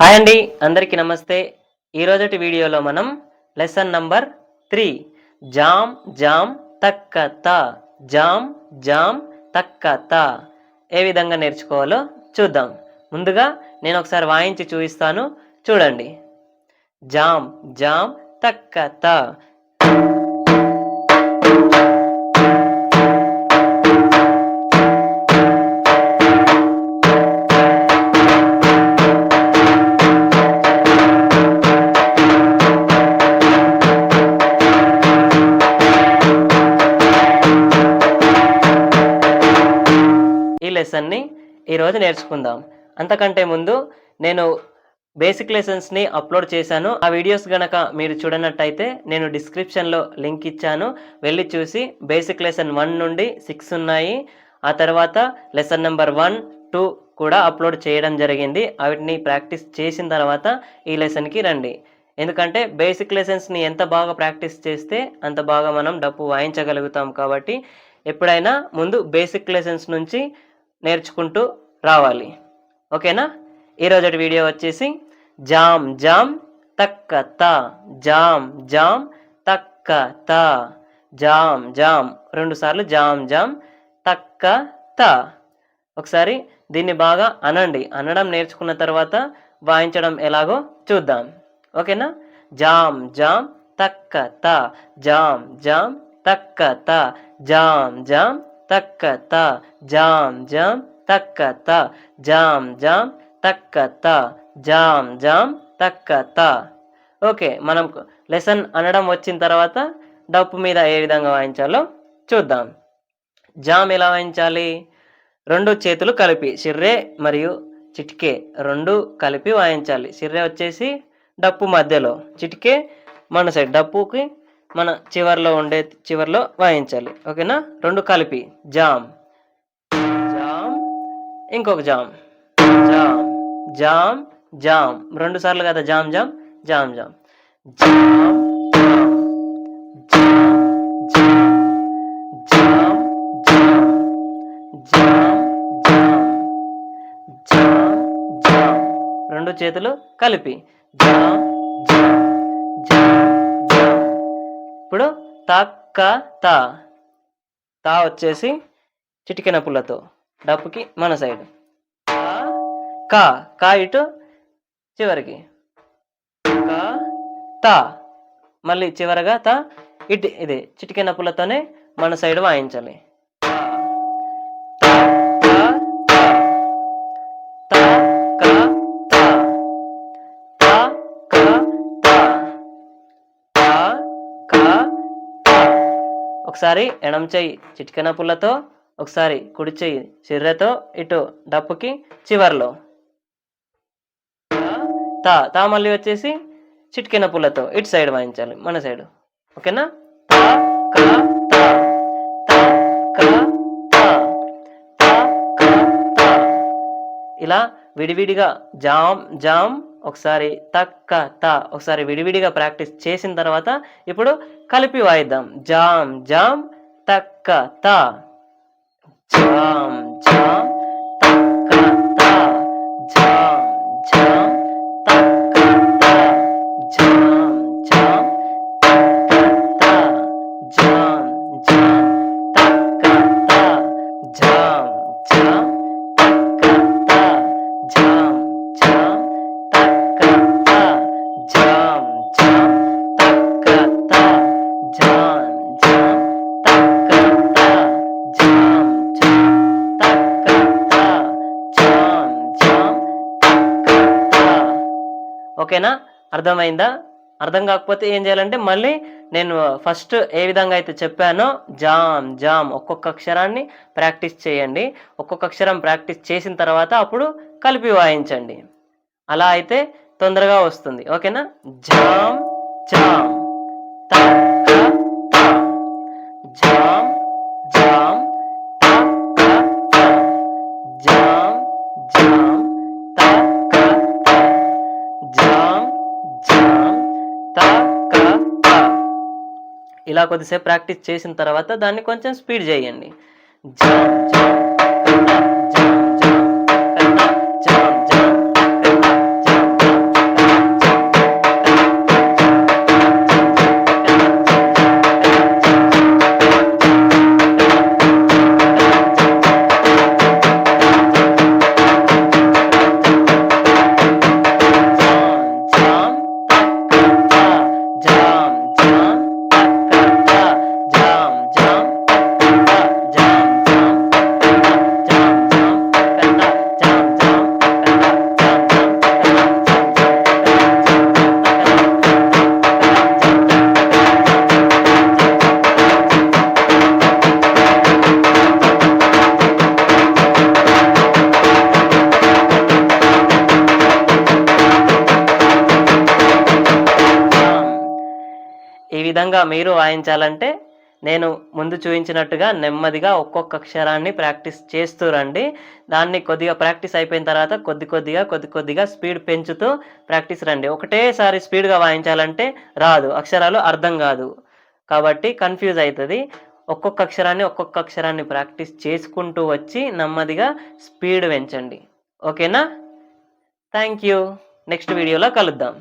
Hi అండి అందరికీ నమస్తే. ఈరోజటి వీడియోలో మనం లెసన్ నంబర్ త్రీ. జామ్ జామ్ తక్క త జామ్ జామ్ తక్క త ఏ విధంగా నేర్చుకోవాలో చూద్దాం. ముందుగా నేను ఒకసారి వాయించి చూపిస్తాను. చూడండి. జామ్ జామ్ తక్క త లెసన్ని ఈరోజు నేర్చుకుందాం. అంతకంటే ముందు నేను బేసిక్ లెసన్స్ని అప్లోడ్ చేశాను. ఆ వీడియోస్ గనక మీరు చూడనట్టయితే నేను డిస్క్రిప్షన్లో లింక్ ఇచ్చాను. వెళ్ళి చూసి బేసిక్ లెసన్ వన్ నుండి సిక్స్ ఉన్నాయి. ఆ తర్వాత లెసన్ నెంబర్ వన్ టూ కూడా అప్లోడ్ చేయడం జరిగింది. వాటిని ప్రాక్టీస్ చేసిన తర్వాత ఈ లెసన్కి రండి. ఎందుకంటే బేసిక్ లెసన్స్ని ఎంత బాగా ప్రాక్టీస్ చేస్తే అంత బాగా మనం డప్పు వాయించగలుగుతాం కాబట్టి ఎప్పుడైనా ముందు బేసిక్ లెసన్స్ నుంచి నేర్చుకుంటూ రావాలి. ఓకేనా? ఈరోజు వీడియో వచ్చేసి జామ్ జామ్ తక్క త జామ్ జామ్ తక్క త జామ్ జామ్ రెండు సార్లు జామ్ జామ్ తక్క త ఒకసారి దీన్ని బాగా అనండి. అనడం నేర్చుకున్న తర్వాత వాయించడం ఎలాగో చూద్దాం. ఓకేనా? జామ్ జామ్ తక్క త జామ్ జామ్ తక్క త జామ్ జామ్ తక్కత జామ్ జామ్ తక్కత జామ్ జామ్ తక్కత జామ్ జామ్ తక్కత. ఓకే మనం లెసన్ అనడం వచ్చిన తర్వాత డప్పు మీద ఏ విధంగా వాయించాలో చూద్దాం. జామ్ ఎలా వాయించాలి? రెండు చేతులు కలిపి సిర్రే మరియు చిటికే రెండు కలిపి వాయించాలి. సిర్రే వచ్చేసి డప్పు మధ్యలో చిటికే మన సైడ్ డప్పుకి మన చివరిలో ఉండే చివరిలో వాయించాలి ఓకేనా రెండు కలిపి జామ్ జామ్ ఇంకొక జామ్ జామ్ జామ్ జామ్ రెండు సార్లు కదా జామ్ జామ్ జామ్ జామ్ జామ్ రెండు చేతులు కలిపి జామ్ జామ్ ఇప్పుడు తక్క తా. తా వచ్చేసి చిటికెన పుల్లతో డప్పుకి మన సైడ్. కా కా ఇటు చివరికి. కా తా. మళ్ళీ చివరగా తా ఇటు ఇది చిటికెన పుల్లతోనే మన సైడ్ వాయించాలి. ఒకసారి ఎడం చెయ్యి చిటికెన పుల్లతో ఒకసారి కుడి చెయ్యి చిర్రతో ఇటు డప్పుకి చివర్లో. తా తా మళ్ళీ వచ్చేసి చిటికెన పుల్లతో ఇటు సైడ్ వాయించాలి మన సైడ్. ఓకేనా? తా. ఇలా విడివిడిగా జామ్ జామ్ ఒకసారి తక్క త ఒకసారి విడివిడిగా ప్రాక్టీస్ చేసిన తర్వాత ఇప్పుడు కలిపి వాయిద్దాం. జామ్ జామ్ తక్క త. జామ్ ఓకేనా? అర్థమైందా? అర్థం కాకపోతే ఏం చేయాలంటే మళ్ళీ నేను ఫస్ట్ ఏ విధంగా అయితే చెప్పానో జామ్ జామ్ ఒక్కొక్క అక్షరాన్ని ప్రాక్టీస్ చేయండి. ఒక్కొక్క అక్షరం ప్రాక్టీస్ చేసిన తర్వాత అప్పుడు కలిపి వాయించండి. అలా అయితే తొందరగా వస్తుంది. ఓకేనా? జామ్ జామ్ జామ్ ఇలా కొద్దిసేపు ప్రాక్టీస్ చేసిన తర్వాత దాన్ని కొంచెం స్పీడ్ చేయండి. విధంగా మీరు వాయించాలంటే నేను ముందు చూపించినట్టుగా నెమ్మదిగా ఒక్కొక్క అక్షరాన్ని ప్రాక్టీస్ చేస్తూ రండి. దాన్ని కొద్దిగా ప్రాక్టీస్ అయిపోయిన తర్వాత కొద్ది కొద్దిగా కొద్ది కొద్దిగా స్పీడ్ పెంచుతూ ప్రాక్టీస్ రండి. ఒకటేసారి స్పీడ్గా వాయించాలంటే రాదు. అక్షరాలు అర్థం కాదు. కాబట్టి కన్ఫ్యూజ్ అవుతుంది ఒక్కొక్క అక్షరాన్ని ఒక్కొక్క అక్షరాన్ని ప్రాక్టీస్ చేసుకుంటూ వచ్చి నెమ్మదిగా స్పీడ్ పెంచండి. ఓకేనా? Thank you. నెక్స్ట్ వీడియోలో కలుద్దాం.